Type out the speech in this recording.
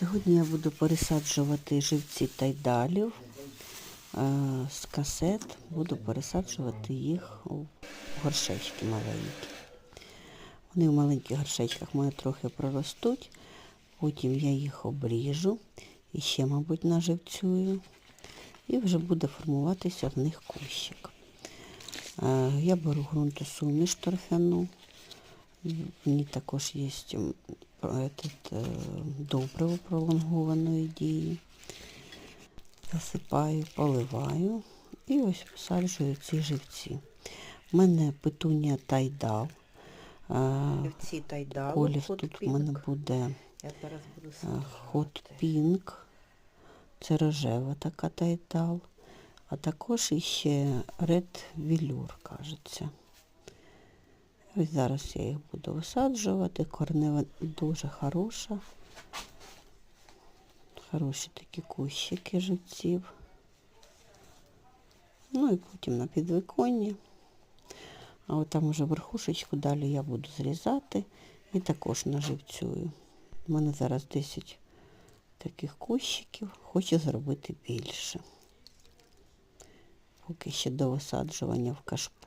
Сьогодні я буду пересаджувати живці тайдалів е, з касет. Буду пересаджувати їх у горшечки маленькі. Вони в маленьких горшечках мене трохи проростуть. Потім я їх обріжу і ще, мабуть, наживцюю. І вже буде формуватися в них кущик. Е, Я беру ґрунтосуміш торфяну. В ній також є е, добриво пролонгованої дії. Засипаю, поливаю і ось посаджую ці живці. У мене петунія тайдал. Е, Ці тайдали, Колір тут у мене буде зараз буду е. Це рожева така тайдал. А також іще ред вілюр, кажеться. Ось зараз я їх буду висаджувати. Корнева дуже хороша. Хороші такі кущики живців. Ну і потім на підвиконні. А от там уже верхушечку далі я буду зрізати і також наживцюю. У мене зараз 10 таких кущиків, хочу зробити більше. Поки ще до висаджування в кашпу.